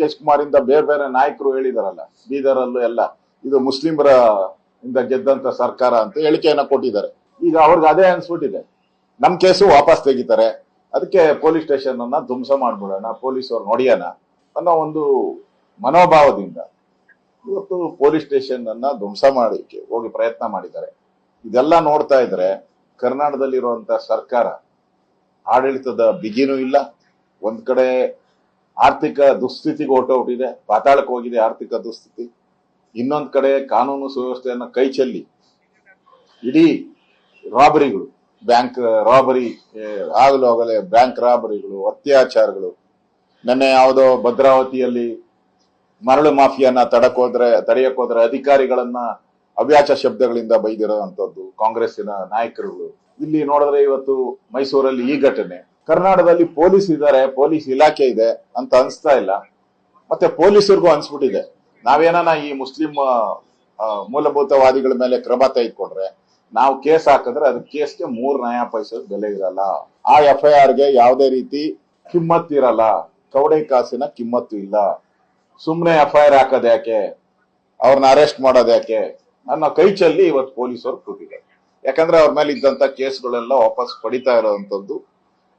K Kumar ಇಂದ ಬೇರೆ ಬೇರೆ ನಾಯಕರು ಹೇಳಿದಾರಲ್ಲ, ಬೀದರಲ್ಲೂ ಎಲ್ಲ. ಇದು ಮುಸ್ಲಿಮರ ಇಂದ ಗೆದ್ದಂತ ಸರ್ಕಾರ ಅಂತ ಹೇಳಿಕೆಯನ್ನ ಕೊಟ್ಟಿದ್ದಾರೆ. ಈಗ ಅವ್ರಿಗೆ ಅದೇ ಅನ್ಸ್ಬಿಟ್ಟಿದೆ. ನಮ್ ಕೇಸು ವಾಪಸ್ ತೆಗಿತಾರೆ. ಅದಕ್ಕೆ ಪೊಲೀಸ್ ಸ್ಟೇಷನ್ ಅನ್ನ ಧ್ವಂಸ ಮಾಡ್ಬಿಡೋಣ ಪೊಲೀಸ್ ಅವ್ರು ನೋಡಿಯೋಣ ಅನ್ನೋ ಒಂದು ಮನೋಭಾವದಿಂದ ಇವತ್ತು ಪೊಲೀಸ್ ಸ್ಟೇಷನ್ ಅನ್ನ ಧ್ವಂಸ ಮಾಡಲಿಕ್ಕೆ ಹೋಗಿ ಪ್ರಯತ್ನ ಮಾಡಿದ್ದಾರೆ. ಇದೆಲ್ಲ ನೋಡ್ತಾ ಇದ್ರೆ ಕರ್ನಾಟಕದಲ್ಲಿರುವಂತ ಸರ್ಕಾರ ಆಡಳಿತದ ಬಿಗಿನೂ ಇಲ್ಲ. ಒಂದ್ ಕಡೆ ಆರ್ಥಿಕ ದುಸ್ಥಿತಿಗೆ ಹೊರಟೋಗ್ಬಿಟ್ಟಿದೆ ಪಾತಾಳಕ್ಕೆ ಹೋಗಿದೆ ಆರ್ಥಿಕ ದುಸ್ಥಿತಿ. ಇನ್ನೊಂದ್ ಕಡೆ ಕಾನೂನು ಸುವ್ಯವಸ್ಥೆಯನ್ನ ಕೈ ಚೆಲ್ಲಿ, ಇಡೀ ರಾಬರಿಗಳು, ಬ್ಯಾಂಕ್ ರಾಬರಿ ಆಗಲು ಆಗಲೇ ಬ್ಯಾಂಕ್ ರಾಬರಿಗಳು, ಅತ್ಯಾಚಾರಗಳು. ನಿನ್ನೆ ಯಾವುದೋ ಭದ್ರಾವತಿಯಲ್ಲಿ ಮರಳು ಮಾಫಿಯನ್ನ ತಡಕೋದ್ರೆ ಹೋದ್ರೆ, ತಡೆಯಕ್ ಹೋದ್ರೆ ಅಧಿಕಾರಿಗಳನ್ನ ಅವ್ಯಾಚ ಶಬ್ದಗಳಿಂದ ಬೈದಿರೋಂಥದ್ದು ಕಾಂಗ್ರೆಸ್ಸಿನ ನಾಯಕರುಗಳು. ಇಲ್ಲಿ ನೋಡಿದ್ರೆ ಇವತ್ತು ಮೈಸೂರಲ್ಲಿ ಈ ಘಟನೆ. ಕರ್ನಾಟಕದಲ್ಲಿ ಪೊಲೀಸ್ ಇದ್ದಾರೆ, ಪೊಲೀಸ್ ಇಲಾಖೆ ಇದೆ ಅಂತ ಅನ್ಸ್ತಾ ಇಲ್ಲ. ಮತ್ತೆ ಪೊಲೀಸರಿಗೂ ಅನ್ಸ್ಬಿಟ್ಟಿದೆ. ನಾವೇನಾನ ಈ ಮುಸ್ಲಿಂ ಮೂಲಭೂತವಾದಿಗಳ ಮೇಲೆ ಕ್ರಮ ತೆಗೆದುಕೊಂಡ್ರೆ ನಾವು ಕೇಸ್ ಹಾಕಿದ್ರೆ ಅದು ಕೇಸ್ಗೆ ಮೂರ್ ನ್ಯಾಯ ಪೈಸದ ಬೆಲೆ ಇರಲ್ಲ. ಆ ಎಫ್ ಐ ಆರ್ಗೆ ಯಾವುದೇ ರೀತಿ ಕಿಮ್ಮತ್ ಇರಲ್ಲ. ಕವಡೆ ಕಾಸಿನ ಕಿಮ್ಮತ್ತು ಇಲ್ಲ. ಸುಮ್ಮನೆ ಎಫ್ ಐ ಆರ್ ಹಾಕೋದ್ ಯಾಕೆ? ಅವ್ರನ್ನ ಅರೆಸ್ಟ್ ಮಾಡೋದ್ ಯಾಕೆ? ನನ್ನ ಕೈ ಚೆಲ್ಲಿ ಇವತ್ತು ಪೊಲೀಸರು ಕೊಟ್ಟಿದ್ದಾರೆ ಯಾಕಂದ್ರೆ ಅವ್ರ ಮೇಲೆ ಇದ್ದಂತ ಕೇಸ್ಗಳೆಲ್ಲ ವಾಪಸ್ ಪಡಿತಾ ಇರೋವಂಥದ್ದು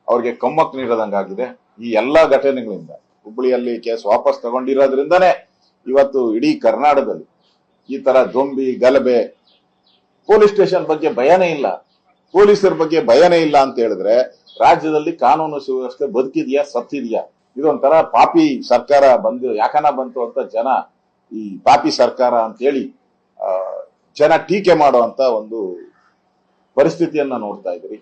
ಅವ್ರಿಗೆ ಕಮ್ಮಕ್ ನೀಡದಂಗಾಗಿದೆ ಈ ಎಲ್ಲಾ ಘಟನೆಗಳಿಂದ ಹುಬ್ಬಳ್ಳಿಯಲ್ಲಿ ಕೇಸ್ ವಾಪಸ್ ತಗೊಂಡಿರೋದ್ರಿಂದನೇ ಇವತ್ತು ಇಡೀ ಕರ್ನಾಟಕದಲ್ಲಿ ಈ ತರ ದೊಂಬಿ ಗಲಭೆ ಪೊಲೀಸ್ ಸ್ಟೇಷನ್ ಬಗ್ಗೆ ಭಯನೇ ಇಲ್ಲ. ಪೊಲೀಸರ ಬಗ್ಗೆ ಭಯನೇ ಇಲ್ಲ ಅಂತ ಹೇಳಿದ್ರೆ ರಾಜ್ಯದಲ್ಲಿ ಕಾನೂನು ಸುವ್ಯವಸ್ಥೆ ಬದುಕಿದ್ಯಾ ಸತ್ತಿದ್ಯಾ? ಇದೊಂಥರ ಪಾಪಿ ಸರ್ಕಾರ ಬಂದು ಯಾಕನ ಬಂತು ಅಂತ ಜನ ಈ ಪಾಪಿ ಸರ್ಕಾರ ಅಂತ ಆ, ಜನ ಟೀಕೆ ಮಾಡುವಂತ ಒಂದು ಪರಿಸ್ಥಿತಿಯನ್ನ ನೋಡ್ತಾ ಇದ್ರಿ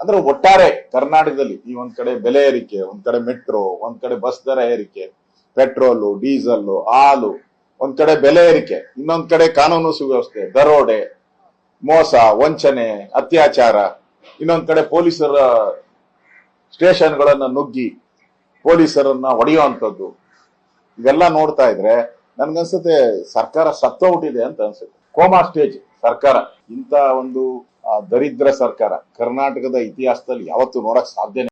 ಅಂದ್ರೆ ಒಟ್ಟಾರೆ ಕರ್ನಾಟಕದಲ್ಲಿ ಈ ಒಂದ್ ಕಡೆ ಬೆಲೆ ಏರಿಕೆ, ಒಂದ್ ಕಡೆ ಮೆಟ್ರೋ, ಒಂದ್ ಕಡೆ ಬಸ್ ದರ ಏರಿಕೆ, ಪೆಟ್ರೋಲು ಡೀಸೆಲ್ ಹಾಲು, ಒಂದ್ ಕಡೆ ಬೆಲೆ ಏರಿಕೆ, ಇನ್ನೊಂದ್ ಕಡೆ ಕಾನೂನು ಸುವ್ಯವಸ್ಥೆ, ದರೋಡೆ, ಮೋಸ, ವಂಚನೆ, ಅತ್ಯಾಚಾರ, ಇನ್ನೊಂದ್ ಕಡೆ ಪೊಲೀಸರ ಸ್ಟೇಷನ್ಗಳನ್ನ ನುಗ್ಗಿ ಪೊಲೀಸರನ್ನ ಹೊಡೆಯುವಂಥದ್ದು, ಇವೆಲ್ಲ ನೋಡ್ತಾ ಇದ್ರೆ ನನ್ಗನ್ಸುತ್ತೆ ಸರ್ಕಾರ ಸತ್ತೋಗ್ಬಿಟ್ಟಿದೆ ಅಂತ ಅನ್ಸುತ್ತೆ. ಕೋಮಾ ಸ್ಟೇಜ್ ಸರ್ಕಾರ. ಇಂತ ಒಂದು ದರಿದ್ರ ಸರ್ಕಾರ ಕರ್ನಾಟಕದ ಇತಿಹಾಸದಲ್ಲಿ ಯಾವತ್ತು ನೋಡಕ್ ಸಾಧ್ಯನೇ